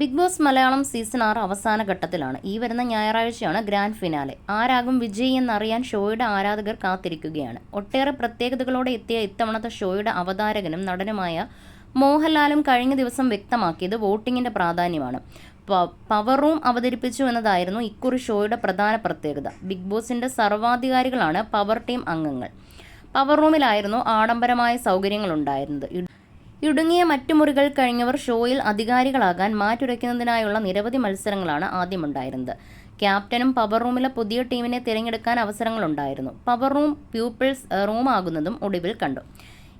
Big boss Malayalam season ആറ് അവസാന ഘട്ടത്തിലാണ്. ഈ വരുന്ന ഞായറാഴ്ചയാണ് ഗ്രാൻഡ് ഫിനാലെ. ആരാകും വിജയി എന്നറിയാൻ ഷോയുടെ ആരാധകർ കാത്തിരിക്കുകയാണ്. ഒട്ടേറെ പ്രത്യേകതകളോടെ എത്തിയ ഇത്തവണത്തെ ഷോയുടെ അവതാരകനും നടനുമായ മോഹൻലാലും കഴിഞ്ഞ ദിവസം വ്യക്തമാക്കിയത് വോട്ടിങ്ങിന്റെ പ്രാധാന്യമാണ്. പവർ റൂം അവതരിപ്പിച്ചു എന്നതായിരുന്നു ഇക്കുറി ഷോയുടെ പ്രധാന പ്രത്യേകത. ബിഗ് ബോസിന്റെ സർവാധികാരികളാണ് പവർ ടീം അംഗങ്ങൾ. പവർ റൂമിലായിരുന്നു ആഡംബരമായ സൗകര്യങ്ങളുണ്ടായിരുന്നത്. ഇടുങ്ങിയ മറ്റു മുറികൾ കഴിഞ്ഞവർ ഷോയിൽ അധികാരികളാകാൻ മാറ്റുരയ്ക്കുന്നതിനായുള്ള നിരവധി മത്സരങ്ങളാണ് ആദ്യമുണ്ടായിരുന്നത്. ക്യാപ്റ്റനും പവർ റൂമിലെ പുതിയ ടീമിനെ തിരഞ്ഞെടുക്കാൻ അവസരങ്ങളുണ്ടായിരുന്നു. പവർ റൂം പ്യൂപ്പിൾസ് റൂമാകുന്നതും ഒടുവിൽ കണ്ടു.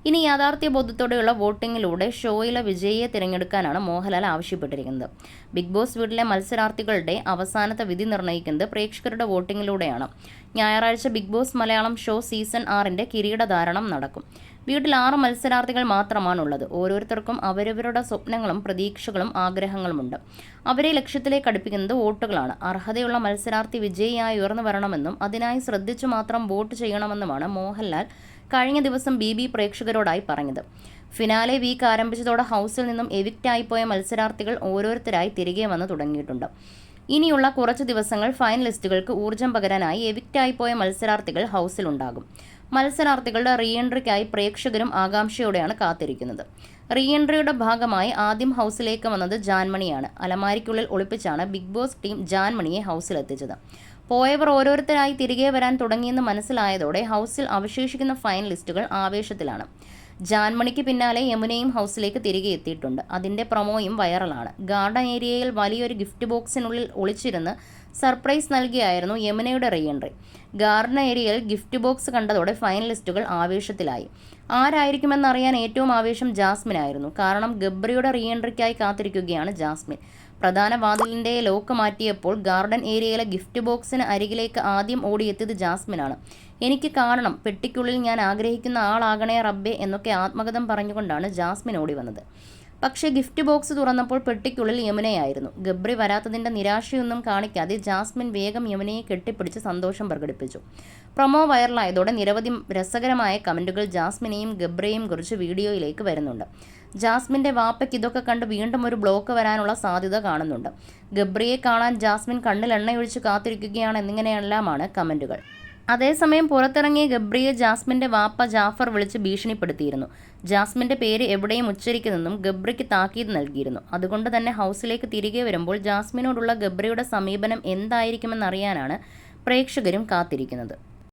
ഇനി യാഥാർത്ഥ്യ ബോധത്തോടെയുള്ള വോട്ടിങ്ങിലൂടെ ഷോയിലെ വിജയിയെ തിരഞ്ഞെടുക്കാനാണ് മോഹൻലാൽ ആവശ്യപ്പെട്ടിരിക്കുന്നത്. ബിഗ് ബോസ് വീട്ടിലെ മത്സരാർത്ഥികളുടെ അവസാനത്തെ വിധി നിർണയിക്കുന്നത് പ്രേക്ഷകരുടെ വോട്ടിങ്ങിലൂടെയാണ്. ഞായറാഴ്ച big boss Malayalam show season ആറിന്റെ കിരീടധാരണം നടക്കും. വീട്ടിൽ ആറ് മത്സരാർത്ഥികൾ മാത്രമാണുള്ളത്. ഓരോരുത്തർക്കും അവരവരുടെ സ്വപ്നങ്ങളും പ്രതീക്ഷകളും ആഗ്രഹങ്ങളുമുണ്ട്. അവരെ ലക്ഷ്യത്തിലേക്ക് അടുപ്പിക്കുന്നത് വോട്ടുകളാണ്. അർഹതയുള്ള മത്സരാർത്ഥി വിജയിയായി ഉയർന്നു വരണമെന്നും അതിനായി ശ്രദ്ധിച്ചു മാത്രം വോട്ട് ചെയ്യണമെന്നുമാണ് മോഹൻലാൽ കഴിഞ്ഞ ദിവസം ബി ബി പ്രേക്ഷകരോടായി പറഞ്ഞത്. ഫിനാലെ വീക്ക് ആരംഭിച്ചതോടെ ഹൗസിൽ നിന്നും എവിക്റ്റ് പോയ മത്സരാർത്ഥികൾ ഓരോരുത്തരായി തിരികെ വന്ന് തുടങ്ങിയിട്ടുണ്ട്. ഇനിയുള്ള കുറച്ച് ദിവസങ്ങൾ ഫൈനലിസ്റ്റുകൾക്ക് ഊർജം പകരാനായി എവിക്റ്റായി പോയ മത്സരാർത്ഥികൾ ഹൗസിലുണ്ടാകും. മത്സരാർത്ഥികളുടെ റീഎൻട്രിക്കായി പ്രേക്ഷകരും ആകാംക്ഷയോടെയാണ് കാത്തിരിക്കുന്നത്. റീഎൻട്രിയുടെ ഭാഗമായി ആദ്യം ഹൗസിലേക്ക് വന്നത് ജാൻമണിയാണ്. അലമാരിക്കുള്ളിൽ ഒളിപ്പിച്ചാണ് ബിഗ് ബോസ് ടീം ജാൻമണിയെ ഹൗസിലെത്തിച്ചത്. പോയവർ ഓരോരുത്തരായി തിരികെ വരാൻ തുടങ്ങിയെന്ന് മനസ്സിലായതോടെ ഹൗസിൽ അവശേഷിക്കുന്ന ഫൈനലിസ്റ്റുകൾ ആവേശത്തിലാണ്. ജാൻമണിക്ക് പിന്നാലെ യമുനയും ഹൗസിലേക്ക് തിരികെ എത്തിയിട്ടുണ്ട്. അതിന്റെ പ്രൊമോയും വൈറലാണ്. ഗാർഡൻ ഏരിയയിൽ വലിയൊരു ഗിഫ്റ്റ് ബോക്സിനുള്ളിൽ ഒളിച്ചിരുന്ന് സർപ്രൈസ് നൽകിയായിരുന്നു യമുനയുടെ റീഎൻട്രി. ഗാർഡൻ ഏരിയയിൽ ഗിഫ്റ്റ് ബോക്സ് കണ്ടതോടെ ഫൈനലിസ്റ്റുകൾ ആവേശത്തിലായി. ആരായിരിക്കുമെന്നറിയാൻ ഏറ്റവും ആവേശം ജാസ്മിനായിരുന്നു. കാരണം ഗബ്രിയുടെ റീഎൻട്രിക്കായി കാത്തിരിക്കുകയാണ് ജാസ്മിൻ. പ്രധാന വാതിലിന്റെ ലോക്ക് മാറ്റിയപ്പോൾ ഗാർഡൻ ഏരിയയിലെ ഗിഫ്റ്റ് ബോക്സിന് അരികിലേക്ക് ആദ്യം ഓടിയെത്തിയത് ജാസ്മിനാണ്. എനിക്ക് കാരണം പെട്ടിക്കുള്ളിൽ ഞാൻ ആഗ്രഹിക്കുന്ന ആളാകണേ റബ്ബെ എന്നൊക്കെ ആത്മകഥം പറഞ്ഞുകൊണ്ടാണ് ജാസ്മിൻ ഓടി വന്നത് പക്ഷേ ഗിഫ്റ്റ് ബോക്സ് തുറന്നപ്പോൾ പെട്ടിക്കുള്ളിൽ യമുനയായിരുന്നു. ഗബ്രി വരാത്തതിന്റെ നിരാശയൊന്നും കാണിക്കാതെ ജാസ്മിൻ വേഗം യമുനയെ കെട്ടിപ്പിടിച്ച് സന്തോഷം പ്രകടിപ്പിച്ചു. പ്രൊമോ വൈറലായതോടെ നിരവധി രസകരമായ കമന്റുകൾ ജാസ്മിനെയും ഗബ്രയെയും കുറിച്ച് വീഡിയോയിലേക്ക് വരുന്നുണ്ട്. ജാസ്മിന്റെ വാപ്പയ്ക്ക് ഇതൊക്കെ കണ്ട് വീണ്ടും ഒരു ബ്ലോക്ക് വരാനുള്ള സാധ്യത കാണുന്നുണ്ട്. ഗബ്രിയെ കാണാൻ ജാസ്മിൻ കണ്ണിൽ എണ്ണയൊഴിച്ച് കാത്തിരിക്കുകയാണ് എന്നിങ്ങനെയെല്ലാമാണ് കമന്റുകൾ. അതേസമയം പുറത്തിറങ്ങിയ ഗബ്രിയെ ജാസ്മിന്റെ വാപ്പ ജാഫർ വിളിച്ച് ഭീഷണിപ്പെടുത്തിയിരുന്നു. ജാസ്മിന്റെ പേര് എവിടെയും ഉച്ചരിക്കുന്നെന്നും ഗബ്രിക്ക് താക്കീത് നൽകിയിരുന്നു. അതുകൊണ്ട് തന്നെ ഹൗസിലേക്ക് തിരികെ വരുമ്പോൾ ജാസ്മിനോടുള്ള ഗബ്രിയുടെ സമീപനം എന്തായിരിക്കുമെന്നറിയാനാണ് പ്രേക്ഷകരും കാത്തിരിക്കുന്നത്.